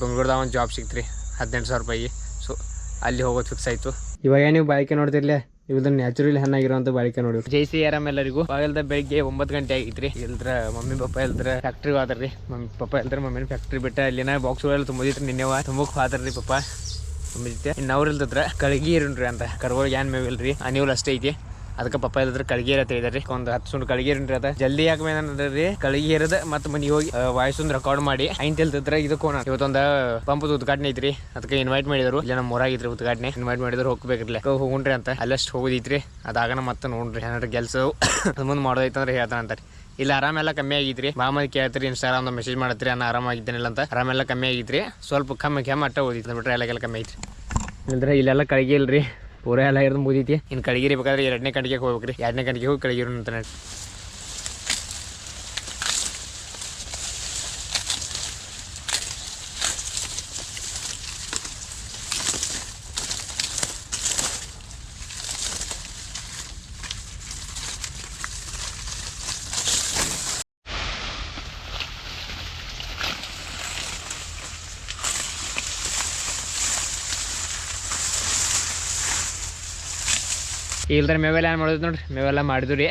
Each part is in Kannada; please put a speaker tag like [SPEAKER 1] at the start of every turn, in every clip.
[SPEAKER 1] ಬೆಂಗ್ಳೂರ್ದಾಗ ಒಂದು ಜಾಬ್ ಸಿಕ್ತು ರೀ ಹದಿನೆಂಟು ಸಾವಿರ ರೂಪಾಯಿ. ಸೊ ಅಲ್ಲಿ ಹೋಗೋದು ಫಿಕ್ಸ್ ಆಯಿತು. ಇವಾಗ ನೀವು ಬಾಳಿಕೆ ನೋಡ್ತಿರ್ಲಿ? ಇವ್ರದ್ದು ನ್ಯಾಚುರಲ್ ಹೆಣ್ಣಾಗಿರುವಂಥ ಬಾಳಿಕೆ ನೋಡಿ. ಜೈ ಸಿ ಆರಾಮ್ ಎಲ್ಲರಿಗೂ. ಬಾಗಲ್ದ ಬೆಳಿಗ್ಗೆ ಒಂಬತ್ತು ಗಂಟೆ ಆಗಿತ್ರಿ. ಇಲ್ದ್ರ ಮಮ್ಮಿ ಪಪ್ಪ ಇಲ್ದ್ರ ಫ್ಯಾಕ್ಟ್ರಿ ಹೋದ್ರಿ ಮಮ್ಮಿ ಪಪ್ಪ ಇಲ್ದ್ರ ಮಮ್ಮಿನ ಫ್ಯಾಕ್ಟ್ರಿ ಬಿಟ್ಟ ಅಲ್ಲಿನ ಬಾಕ್ಸ್ ಎಲ್ಲ ತುಂಬಿದ್ರಿ ನಿನ್ನೆವ ತುಂಬಕ್ಕೆ ಹೋದ್ರಿ ಪಪ್ಪ. ತುಂಬಿದ್ದೆ ಇನ್ನು ಅವ್ರು ಇಲ್ದಿದ್ರ ಕಳಗಿ ಇರುನ್ರಿ ಅಂತ. ಕರ್ಗೋಳ್ ಏನ್ ಮೇವಿಲ್ರಿ ಅನಿವಲ್ ಅಷ್ಟೇ ಐತಿ. ಅದಕ್ಕೆ ಪಪ್ಪ ಇಲ್ಲದ್ರೆ ಕಳಗಿ ಅಂತ ಹೇಳಿದ್ರಿ. ಒಂದು ಹತ್ತು ಸುಂಡ್ ಕಳಗಿ ಇರುನ್ರಿ ಅದ. ಜಲ್ದಿ ಯಾಕೆ ಏನಂದ್ರಿ ಕಳಗಿ ಇರದ ಮತ್ತೆ ಮನೆಗೆ ಹೋಗಿ ವಾಯ್ಸ್ ಒಂದು ರೆಕಾರ್ಡ್ ಮಾಡಿ. ಐನ್ ಇಲ್ದಿದ್ರ ಇದು ಕೋಣ ಇವತ್ತೊಂದು ಪಂಪದ ಉದ್ಘಾಟನೆ ಐತ್ರಿ. ಅದಕ್ಕೆ ಇನ್ವೈಟ್ ಮಾಡಿದ್ರು. ಇಲ್ಲ ನಮ್ಮ ಊರಾಗಿದ್ರಿ ಉದ್ಘಾಟನೆ. ಇನ್ವೈಟ್ ಮಾಡಿದ್ರು ಹೋಗ್ಬೇಕಿರ್ಲಿ ಹೋಗ್ರಿ ಅಂತ. ಅಲ್ಲಷ್ಟು ಹೋಗೋದೈತ್ರಿ. ಅದಾಗ ಮತ್ತೆ ನೋಡ್ರಿ. ಏನಾರ ಕೆಲಸ ಮುಂದೆ ಮಾಡೋದೈತಂದ್ರೆ ಹೇಳ್ತಾನೆ ಅಂತಾರೆ. ಇಲ್ಲ ಆರಾಮೆಲ್ಲ ಕಮ್ಮಿ ಆಗಿದ್ರಿ. ಮಾಮೂಲಿ ಕೇಳ್ತೀರಿ ಇನ್ಸ್ಟಾಗ್ರಾಮ್ ಮೆಸೇಜ್ ಮಾಡತ್ರಿ ನಾನು ಆರಾಮಾಗಿದ್ದೇನಿಲ್ಲ ಅಂತ. ಆರಾಮೆಲ್ಲ ಕಮ್ಮಿ ಆಗಿದ್ರಿ. ಸ್ವಲ್ಪ ಕಮ್ಮಿ, ಕೆಮ್ಮ ಅಟ್ಟ ಓದಿತ್ತು. ಬಿಟ್ರೆ ಎಲ್ಲ ಕಮ್ಮಿ ಐತ್ರಿ. ಅಂದ್ರೆ ಇಲ್ಲೆಲ್ಲ ಕಳಿಗೆ ಇಲ್ರಿ. ಪೂರ ಎಲ್ಲ ಇರೋದು ಮುಗಿದೈತಿ. ಇನ್ನು ಕಳಿಗಿರಿ ಬೇಕಾದ್ರೆ ಎರಡನೇ ಕಡೆಗೆ ಹೋಗ್ಬೇಕ್ರಿ. ಎರಡನೇ ಕಡೆಗೆ ಹೋಗಿ ಕಳಿಗಿರು ಅಂತ ಇಲ್ದ್ರ ಮೇವೆಲ್ಲ ಏನು ಮಾಡೋದು ನೋಡ್ರಿ ಮೇವೆಲ್ಲ ಮಾಡಿದ್ವಿ ರೀ.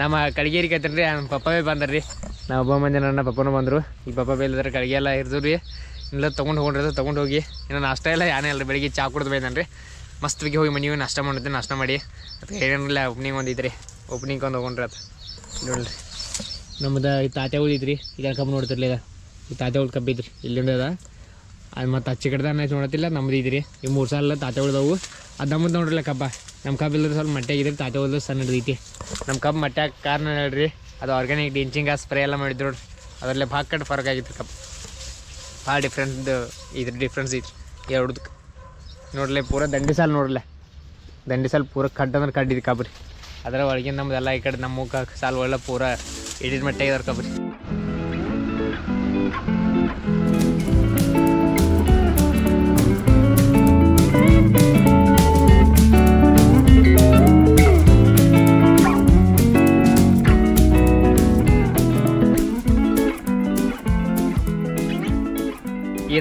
[SPEAKER 1] ನಮ್ಮ ಕಡಿಗೇರಿ ಕತ್ತೀರಿ ರೀ ನಮ್ಮ ಪಪ್ಪವೇ ಬಂದ್ರಿ. ನಾವು ಒಬ್ಬ ಮಂದಿ ನನ್ನ ಪಪ್ಪನೂ ಬಂದರು. ಈ ಪಪ್ಪ ಬೇಲಿದ್ರೆ ಕಡಿಗೆ ಎಲ್ಲ ಇರ್ದು ರೀ. ಇಲ್ಲ ತೊಗೊಂಡು ಹೋಗ್ರಿ ತೊಗೊಂಡು ಹೋಗಿ. ಇನ್ನು ನಾಷ್ಟ ಎಲ್ಲ ಏನೇ ಅಲ್ಲ ಬೆಳಿಗ್ಗೆ ಚಾ ಕುಡ್ದು ಬೈದನ್ರಿ ಮಸ್ತ್ ಬಿಗಿ ಹೋಗಿ ಮನೆಗೆ ನಾಷ್ಟ ಮಾಡಿದ್ದೆ ನಾಷ್ಟ ಮಾಡಿ. ಅದಕ್ಕೆ ಏನಿಲ್ಲ ಓಪನಿಂಗ್ ಒಂದಿದ್ರಿ ಓಪ್ನಿಂಗ್ ಒಂದು ಹೋಗೊಂಡ್ರಿ ಅದು. ನೋಡ್ರಿ. ನಮ್ಮದು ಈ ತಾತೆ ಉಳಿದ್ರಿ ಈಗ ಕಬ್ಬು ನೋಡ್ತಿರ್ಲಿಲ್ಲ. ಈ ತಾತೆ ಉಳ್ದು ಕಬ್ಬಿದ್ರಿ ಇಲ್ಲಿಂದ ಅದ ಮತ್ತು ಹಚ್ಚಿ ಕಡ್ದ ನೋಡತ್ತಿಲ್ಲ, ನಮ್ದು ಇದ್ರಿ. ಈ ಮೂರು ಸಾಲ ತಾತ ಉಳ್ದವು. ಅದು ನಮ್ಮದು ನೋಡ್ರಲ್ಲ ಕಬ್ಬ ನಮ್ಮ ಕಬ್ಬು ಇಲ್ಲದ್ರೆ ಸ್ವಲ್ಪ ಮಟ್ಟೆ ಆಗಿದ್ರೆ ತಾತ ಉಳ್ದು ಸಣ್ಣ ಹಿಡಿದೈತಿ ನಮ್ಮ ಕಬ್ಬು ಮಟ್ಟೆ ಕಾರಣ ನೋಡ್ರಿ, ಅದು ಆರ್ಗ್ಯಾನಿಕ್ ಡಿಂಚಿಂಗ್ ಸ್ಪ್ರೇ ಎಲ್ಲ ಮಾಡಿದ್ರು ನೋಡ್ರಿ. ಅದರಲ್ಲೇ ಭಾಳ ಕಟ್ಟು ಫರ್ಕ್ ಆಗಿತ್ತು ಕಬ್ಬು ಭಾಳ ಡಿಫ್ರೆನ್ಸ್ ಇದ್ರ ಡಿಫ್ರೆನ್ಸ್ ಐತ್ರಿ. ಎರಡದಕ್ಕೆ ನೋಡ್ಲೆ ಪೂರ ದಂಡಿ ಸಾಲ ನೋಡ್ಲೆ. ದಂಡಿ ಸಾಲ ಪೂರ ಅಂದ್ರೆ ಕಡ್ಡಿದ್ದು ಕಬ್ರಿ ಅದರ ಒಳಗಿನ ನಮ್ದೆಲ್ಲ ಈ ಕಡೆ ನಮ್ಮ ಸಾಲ ಒಳ್ಳೆ ಪೂರ ಇಡೀ ಮಟ್ಟೆ ಇದಾರೆ ಕಬ್ರಿ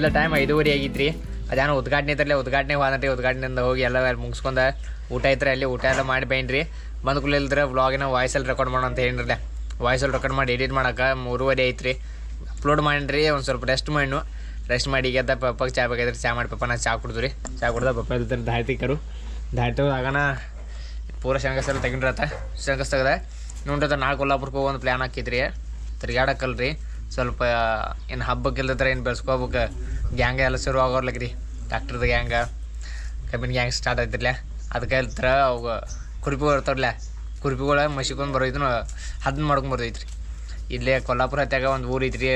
[SPEAKER 1] ಇಲ್ಲ ಟೈಮ್ ಐದೂವರೆ ಆಗಿತ್ರಿ. ಅದೇನೋ ಉದ್ಘಾಟನೆ ಐತ್ರಲ್ಲ ಉದ್ಘಾಟನೆ ಹೋದ್ರಿ ಉದ್ಘಾಟನೆಯಿಂದ ಹೋಗಿ ಎಲ್ಲ ಮುಗಿಸ್ಕೊಂಡ ಊಟ ಐತ್ರಿ ಅಲ್ಲಿ ಊಟ ಎಲ್ಲ ಮಾಡಿ ಬೈನ್ರಿ. ಬಂದು ಕುಲಿಲ್ದ್ರೆ ವ್ಲಾಗಿನ ವಾಯ್ಸಲ್ಲಿ ರೆಕಾರ್ಡ್ ಮಾಡೋ ಅಂತ ಹೇಳಿರಲ್ಲ ವಾಯ್ಸಲ್ಲಿ ರೆಕಾರ್ಡ್ ಮಾಡಿ ಎಡಿಟ್ ಮಾಡಕ್ಕೆ ಮೂರುವರೆ ಐತ್ರಿ. ಅಪ್ಲೋಡ್ ಮಾಡಿರಿ ಒಂದು ಸ್ವಲ್ಪ ರೆಸ್ಟ್ ಮಾಡ್ನು. ರೆಸ್ಟ್ ಮಾಡಿ ಈಗ ಎದ್ದ ಪಪ್ಪಗೆ ಚಾ ಬೇಕಾದ್ರೆ ಚಾ ಮಾಡಿ ಪಪ್ಪ ನಾ ಚಾ ಕುಡಿದ್ರಿ. ಚಾ ಕುಡ್ದ ಪಪ್ಪ ಇಲ್ತಾರೆ ದಾಟಿಕರು ಆಗನ ಪೂರ ಶಂಗಸ್ ಎಲ್ಲ ಶಂಕಸ್ ತೆಗ್ದ ನೋಡ್ರತ್ತ ನಾಳೆ ಕೊಲ್ಲಾಪುರಕ್ಕೆ ಹೋಗೋ ಒಂದು ಪ್ಲ್ಯಾನ್ ಹಾಕಿದ್ರಿ. ತಿರ್ಗಾಡಕ್ಕಲ್ರಿ ಸ್ವಲ್ಪ ಏನು ಹಬ್ಬಕ್ಕೆ ಇಲ್ದತ್ರ ಏನು ಬೆಳೆಸ್ಕೋಬೇಕು. ಗ್ಯಾಂಗ ಎಲ್ಲ ಶುರು ಆಗೋರ್ಲಕ್ರಿ ಡಾಕ್ಟ್ರದ ಗ್ಯಾಂಗ ಕಬ್ಬಿನ ಗ್ಯಾಂಗ್ ಸ್ಟಾರ್ಟ್ ಆಯ್ತಿರ್ಲ. ಅದಕ್ಕೆ ಇಲ್ತರ ಅವು ಕುರುಪಿಗಳು ಇರ್ತಾರಲ್ಲ ಕುರುಪಿಗಳ ಮಸಿಕೊಂಡು ಬರೋಯ್ತು ಹದ್ನ ಮಾಡ್ಕೊಂಡು ಬರೋದೈತ್ರಿ ಇಲ್ಲೇ ಕೊಲ್ಲಾಪುರ ಹತ್ಯಾಗ ಒಂದು ಊರು ಐತ್ರಿ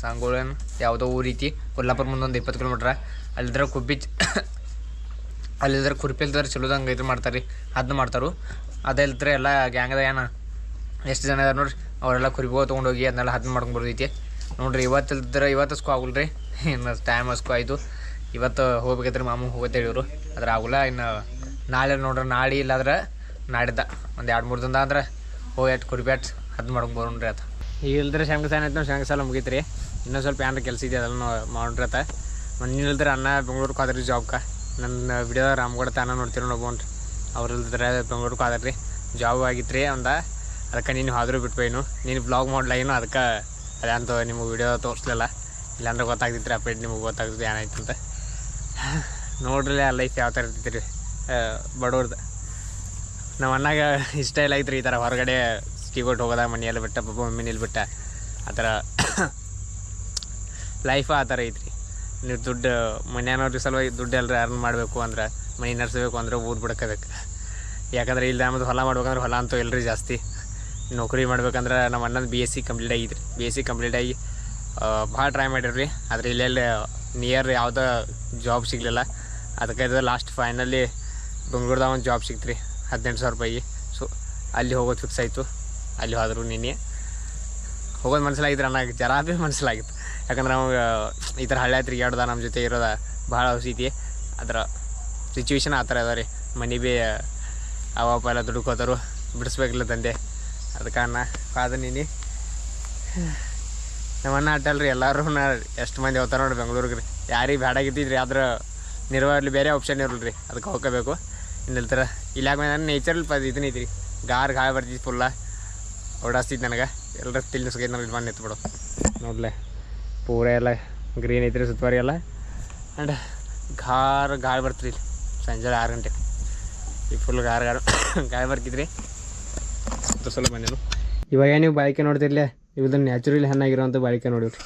[SPEAKER 1] ಸಾಂಗೋಳನ್, ಯಾವುದೋ ಊರು ಐತಿ. ಕೊಲ್ಲಾಪುರ ಮುಂದೆ ಒಂದು ಇಪ್ಪತ್ತು ಕಿಲೋಮೀಟ್ರ. ಅಲ್ಲಿದ್ರೆ ಕುಬ್ಬಿ ಅಲ್ಲಿದ್ರೆ ಕುರ್ಪಿ ಇಲ್ದ್ರೆ ಚಲೋದಂಗೆ ಇದು ಮಾಡ್ತಾರೆ ರೀ ಅದನ್ನ ಮಾಡ್ತಾರು. ಅದೇ ಇಲ್ದ್ರೆ ಎಲ್ಲ ಗ್ಯಾಂಗದ ಏನ, ಎಷ್ಟು ಜನ ಇದಾರೆ ನೋಡ್ರಿ. ಅವರೆಲ್ಲ ಕುರಿಗೋ ತೊಗೊಂಡೋಗಿ ಅದನ್ನೆಲ್ಲ ಹದ್ನ ಮಾಡ್ಕೊಂಡು ಬರ್ತೈತಿ. ನೋಡ್ರಿ ಇವತ್ತು ಇಲ್ದ್ರೆ ಇವತ್ತು ಸ್ಕೋ ಆಗಲ್ಲ ರೀ ಇನ್ನು ಟೈಮ್ ಅಷ್ಟು ಆಯಿತು. ಇವತ್ತು ಹೋಗ್ಬೇಕಾದ್ರೆ ಮಾಮೂ ಹೋಗುತ್ತೆ ಹೇಳಿದ್ರು. ಅದ್ರ ಆಗುಲ್ಲ, ಇನ್ನು ನಾಳೆ ನೋಡ್ರಿ, ನಾಳೆ ಇಲ್ಲಾದ್ರೆ ನಾಡಿದ್ದ. ಒಂದು ಎರಡು ಮೂರು ದಿನ ಅಂದ್ರೆ ಹೋಗಿ ಎಟ್ ಕುರಿಬ್ಯಾಟ್ ಅದು ಮಾಡ್ಕೊಂಡು ಬರೋಣ್ರಿ ಆತ. ಈಗ ಇಲ್ದ್ರೆ ಶಂಕ ಸಾಲ ಆಯ್ತು ಶಂಕ ಸಾಲ ಮುಗೀತು ರೀ ಇನ್ನೂ ಸ್ವಲ್ಪ ಏನಾರ ಕೆಲಸ ಇದೆ ಅದನ್ನು ಮಾಡೋಣ್ರಿ ಆತ. ಮೊನ್ನೆ ಇಲ್ದ್ರೆ ಅನ್ನ ಬೆಂಗ್ಳೂರಿಗೆ ಹೋದ್ರಿ ಜಾಬ್ಕ ನನ್ನ ವಿಡಿಯೋ ರಾಮಗಡ ತಾನ ನೋಡ್ತೀರಿ ನೋಡ್ಬೋನ್ರಿ ಅವ್ರು ಇಲ್ದ್ರೆ ಬೆಂಗ್ಳೂರಿಗೆ ಕಾದ್ರಿ. ಜಾಬ್ ಆಗಿತ್ತು ಒಂದ ಅದಕ್ಕೆ ನೀನು ಹೋದ್ರೂ ಬಿಟ್ಬೇನು ನೀನು ಬ್ಲಾಗ್ ಮಾಡ್ಲಾಗೇನು ಅದಕ್ಕೆ ಅದಂತ ನಿಮಗೆ ವಿಡಿಯೋ ತೋರಿಸ್ಲಿಲ್ಲ. ಇಲ್ಲಾಂದ್ರೆ ಗೊತ್ತಾಗ್ತಿತ್ತು ಅಪ್ಡೇಟ್ ನಿಮಗೆ ಗೊತ್ತಾಗ್ತದೆ ಏನಾಯ್ತು ಅಂತ. ಆ ಲೈಫ್ ಯಾವ ಥರ ಇರ್ತಿತ್ತು ರೀ ಬಡವ್ರದ್ದು ನಮ್ಮ ಅಣ್ಣಾಗ ಇಷ್ಟ ಇಲ್ಲ ಐತ್ರಿ ಈ ಥರ ಹೊರಗಡೆ ಸಿಟಿ ಕೊಟ್ಟು ಹೋಗೋದ, ಮನೆಯಲ್ಲಿ ಬಿಟ್ಟ ಪಪ್ಪ ಮಮ್ಮಿನಲ್ಲಿ ಬಿಟ್ಟ. ಆ ಥರ ಲೈಫ ಆ ಥರ ಐತ್ರಿ. ನೀವು ದುಡ್ಡು ಮನೆಯವ್ರ ಸಲುವಾಗಿ ದುಡ್ಡು ಎಲ್ಲರ ಅರ್ನ್ ಮಾಡಬೇಕು ಅಂದ್ರೆ, ಮನೆ ನಡೆಸಬೇಕು ಅಂದ್ರೆ ಊರು ಬಿಡ್ಕೋಬೇಕು. ಯಾಕಂದ್ರೆ ಇಲ್ಲಿ ನಮ್ಮದು ಹೊಲ ಮಾಡ್ಬೇಕಂದ್ರೆ ಹೊಲ ಅಂತೂ ಎಲ್ಲರಿ ಜಾಸ್ತಿ. ನೌಕರಿ ಮಾಡ್ಬೇಕಂದ್ರೆ ನಮ್ಮ ಅಣ್ಣನ ಬಿ ಎಸ್ ಸಿ ಕಂಪ್ಲೀಟ್ ಆಗಿದ್ರಿ ಬಿ ಎಸ್ ಸಿ ಕಂಪ್ಲೀಟ್ ಆಗಿ ಭಾಳ ಟ್ರೈ ಮಾಡಿರಿ ಆದರೆ ಇಲ್ಲೆಲ್ಲಿ ನಿಯರ್ ಯಾವುದೋ ಜಾಬ್ ಸಿಗಲಿಲ್ಲ. ಅದಕ್ಕೆ ಇದು ಲಾಸ್ಟ್ ಫೈನಲಿ ಬೆಂಗ್ಳೂರ್ದಾಗ ಒಂದು ಜಾಬ್ ಸಿಕ್ತು ರೀ ಹದಿನೆಂಟು ಸಾವಿರ ರೂಪಾಯಿ. ಸೊ ಅಲ್ಲಿ ಹೋಗೋದು ಫಿಕ್ಸ್ ಆಯಿತು. ಅಲ್ಲಿ ಹೋದರು ನಿನ್ನೆ. ಹೋಗೋದು ಮನಸ್ಸಲಾಗಿತ್ತು ನನಗೆ ಜರಾ ಭೀ ಮನಸ್ಸಲಾಗಿತ್ತು ಯಾಕಂದ್ರೆ ನಮಗೆ, ಈ ಥರ ಹಳ್ಳಿ ತಿರುಗಾಡ್ದ ನಮ್ಮ ಜೊತೆ ಇರೋದ ಭಾಳ ಔಷಧಿ ಅದರ ಸಿಚುವೇಶನ್ ಆ ಥರ ಅದ ರೀ. ಮನೆ ಭೀ ಅವಪ್ಪ ಎಲ್ಲ ದುಡ್ಕೋತಾರು. ಬಿಡಿಸ್ಬೇಕಿಲ್ಲ ತಂದೆ ಅದಕ್ಕೆ ಕಾದ ನೀನು ನಮ್ಮ ಅಡ್ಡಲ್ಲ ಅಟ್ಟಲ್ರಿ ಎಲ್ಲರೂ ನಾ ಎಷ್ಟು ಮಂದಿ ಹೋಗ್ತಾರೆ ನೋಡಿ ಬೆಂಗ್ಳೂರಿಗೆ ರೀ. ಯಾರಿಗೆ ಬೇಡಾಗಿದ್ದಿದ್ರಿ ಆದ್ರೆ ನಿರ್ವಹಣೆ ಬೇರೆ ಆಪ್ಷನ್ ಇರಲ್ಲ ರೀ ಅದಕ್ಕೆ ಹೋಗ್ಕೋಬೇಕು. ಇನ್ನಿಲ್ತರ ಇಲ್ಲಾಗ ನೇಚರಲ್ ಪ ಇದನ್ನ ರೀ ಗಾರ್ ಗಾಳಿ ಬರ್ತಿತ್ತು ಫುಲ್ಲ ಓಡಾಸ್ತಿತ್ತು ನನಗೆ. ಎಲ್ಲರ ತಿಳಿ ಸುಗೈತೆ ನನಗೆ ಬಂದು ಮಾಡಿ ಬಿಡು ನೋಡ್ಲೆ, ಪೂರ ಎಲ್ಲ ಗ್ರೀನ್ ಐತ್ರಿ ಸುತ್ತುವರಿ ಎಲ್ಲ. ಆ್ಯಂಡ್ ಗಾರ್ ಗಾಳಿ ಬರ್ತೀರಿ ಸಂಜೆ ಆರು ಗಂಟೆ. ಈ ಫುಲ್ ಗಾರ್ ಗಾರ್ ಗಾಳಿ ಬರ್ತಿದ್ರಿ. ಸುತ್ತ ಸಲ ಬಂದಿರು ಇವಾಗ ನೀವು ಬಾಯ್ಕೆ ನೋಡ್ತಿರ್ಲೆ? ಇವ್ದು ನ್ಯಾಚುರಲ್ ಹಣ್ಣಾಗಿರೋಂಥ ಬಾಳಿಕೆ ನೋಡಿರಿ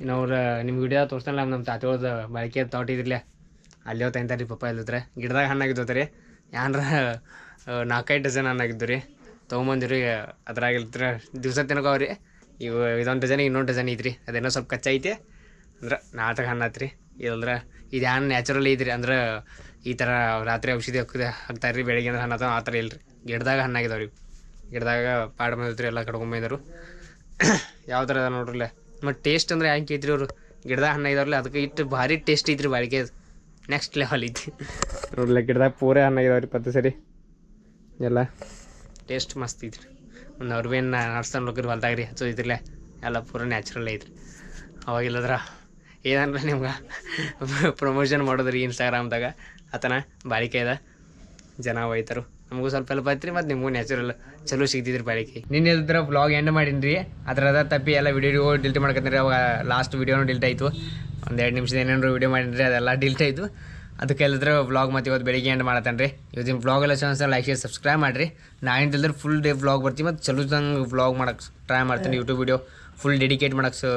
[SPEAKER 1] ಇನ್ನು ಅವ್ರು ನಿಮ್ಮ ವಿಡಿಯೋ ತೋರಿಸ್ತಾನಲ್ಲ ನಮ್ಮ ತಾತೋದ ಬಾಳಿಕೆ ತೋಟ ಇದ್ರಲ್ಲ. ಅಲ್ಲಿ ಹೋಗ್ತಾ ಇಂತಾರೆ ರೀ ಪಪ್ಪ ಇಲ್ಲದ್ರೆ. ಗಿಡದಾಗ ಹಣ್ಣಾಗಿದ್ದೋತ ರೀ ಯಾರ ನಾಲ್ಕೈದು ಡಜನ್ ಹಣ್ಣಾಗಿದ್ದು ರೀ. ತೊಗೊಂಬಂದಿರಿ ಅದ್ರಾಗ ದಿವಸ ದಿವ್ಸ ರೀ ಇವು, ಇದೊಂದು ಡಜನ್, ಇನ್ನೊಂದು ಡಜನ್ ಐತ್ರಿ. ಅದೇನೋ ಸ್ವಲ್ಪ ಕಚ್ಚ ಐತಿ. ಅಂದ್ರೆ ನಾಟಕ ಹಣ್ಣು ಆತ್ರಿ. ಇಲ್ಲಂದ್ರೆ ಇದು ಏನು ನ್ಯಾಚುರಲ್ ಐತ್ರಿ. ಅಂದ್ರೆ ಈ ಥರ ರಾತ್ರಿ ಔಷಧಿ ಹಾಕಿದೆ ಹಾಕ್ತಾರೆ ರೀ ಬೆಳಿಗ್ಗೆ ಅಂದ್ರೆ ಹಣ್ಣು ಆ ಥರ ಇಲ್ರಿ. ಗಿಡದಾಗ ಹಣ್ಣಾಗಿದಾವೆ ರೀ. ಗಿಡದಾಗ ಪಾಡ್ ಬಂದಿತ್ತು ಎಲ್ಲ ಕಡ್ಕೊಂಬಂದಿದ್ರು ಯಾವ ಥರ ಅದ ನೋಡ್ರಲ್ಲ. ಮತ್ತು ಟೇಸ್ಟ್ ಅಂದ್ರೆ ಹೆಂಗೆ ಇದ್ರಿ ಅವರು? ಗಿಡದಾಗ ಇದಾವ್ರಲ್ಲ ಅದಕ್ಕೆ ಇಟ್ಟು ಭಾರಿ ಟೇಸ್ಟ್ ಐತ್ರಿ ಬಾಳಿಕೆ ನೆಕ್ಸ್ಟ್ ಲೆವೆಲ್ ಐತಿ. ನೋಡ್ಲ ಗಿಡದಾಗ ಪೂರೇ ಇದಾವ್ರಿ ಪತ್ತೆ ಸರಿ. ಎಲ್ಲ. ಟೇಸ್ಟ್ ಮಸ್ತ್ ಇದ್ರಿ ಒಂದು ಅವ್ರು ಭೀ ನಡ್ಸ್ತಾನೆ ಹೋಗ್ರಿ ಹೊಲ್ದಾಗ ರೀ ಹಚ್ಚೋದಿದ್ರಲ್ಲ ಎಲ್ಲ ಪೂರ ನ್ಯಾಚುರಲ್ ಐತ್ರಿ. ಅವಾಗಿಲ್ಲದ್ರ ಏನಂದ್ರೆ ನಿಮ್ಗೆ? ಪ್ರಮೋಷನ್ ಮಾಡೋದ್ರಿ ಇನ್ಸ್ಟಾಗ್ರಾಮ್ದಾಗ ಆತನ ಬಾಳಿಕೆ ಅದ. ಜನ ಒಯ್ತಾರು. ನಮಗೂ ಸ್ವಲ್ಪ ಹೆಲ್ಪ್ ಆಯ್ತು ರೀ, ಮತ್ತು ನಿಮಗೂ ನ್ಯಾಚುರಲ್ ಚಲೋ ಸಿಗ್ತಿದ್ರಿ ಬಾಳಿಕೆ. ನಿನ್ನೆ ಇದ್ರ ವ್ಲಾಗ್ ಎಂಡ್ ಮಾಡೀನಿ ರೀ ಅದ್ರದ ತಪ್ಪಿ ಎಲ್ಲ ವಿಡಿಯೋ ಡಿಲ್ಟ್ ಮಾಡ್ಕೊತೀನಿ ಅವಾಗ ಲಾಸ್ಟ್ ವಿಡಿಯೋನು ಡಿಲ್ಟ್ ಆಯಿತು. ಒಂದು ಎರಡು ನಿಮಿಷದ ಏನೇನು ವಿಡಿಯೋ ಮಾಡೀನಿ ರೀ ಅದೆಲ್ಲ ಡಿಲ್ಟ್ ಆಯಿತು. ಅದಕ್ಕೆ ಎಲ್ಲದ್ರ ವ್ಲಾಗ್ ಮತ್ತು ಇವತ್ತು ಬೆಳಿಗ್ಗೆ ಎಂಡ್ ಮಾಡತ್ತೇನೆ ರೀ. ಇವತ್ತಿನ ವ್ಲಾಗ್ ಎಲ್ಲ ಚೆನ್ನಾಗಿ ಲೈಕ್ ಶೇರ್ ಸಬ್ಸ್ಕ್ರೈಬ್ ಮಾಡಿರಿ. ಇಲ್ದ್ರೆ ಫುಲ್ ಡೇ ವ್ಲಾಗ್ ಬರ್ತೀವಿ ಮತ್ತು ಚಲೋದಂಗೆ ವ್ಲಾಗ್ ಮಾಡಕ್ಕೆ ಟ್ರೈ ಮಾಡ್ತೀನಿ ಯೂಟ್ಯೂಬ್ ವಿಡಿಯೋ ಫುಲ್ ಡೆಡಿಕೇಟ್ ಮಾಡಕ್ಕೆ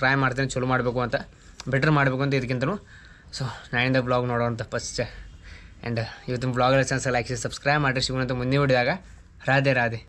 [SPEAKER 1] ಟ್ರೈ ಮಾಡ್ತೀನಿ, ಚಲೋ ಮಾಡಬೇಕು ಅಂತ. ಬೆಟರ್ ಮಾಡಬೇಕು ಅಂತ ಇದಕ್ಕಿಂತನೂ. ಸೊ ನಾಯಿಂದ ಬ್ಲಾಗ್ ನೋಡೋಣ ಫಸ್ಟ್ ಆ್ಯಂಡ್ ಇವತ್ತಿನ ಬ್ಲಾಗ್ ಚೆನ್ನಾಗಿ ಲೈಕ್ ಸಬ್ಸ್ಕ್ರೈಬ್ ಮಾಡಿರಿ. ಶಿವನಂತ ಮುಂದೆ ವಿಡಿಯೋದಾಗ ರಾಧೆ ರಾಧೆ.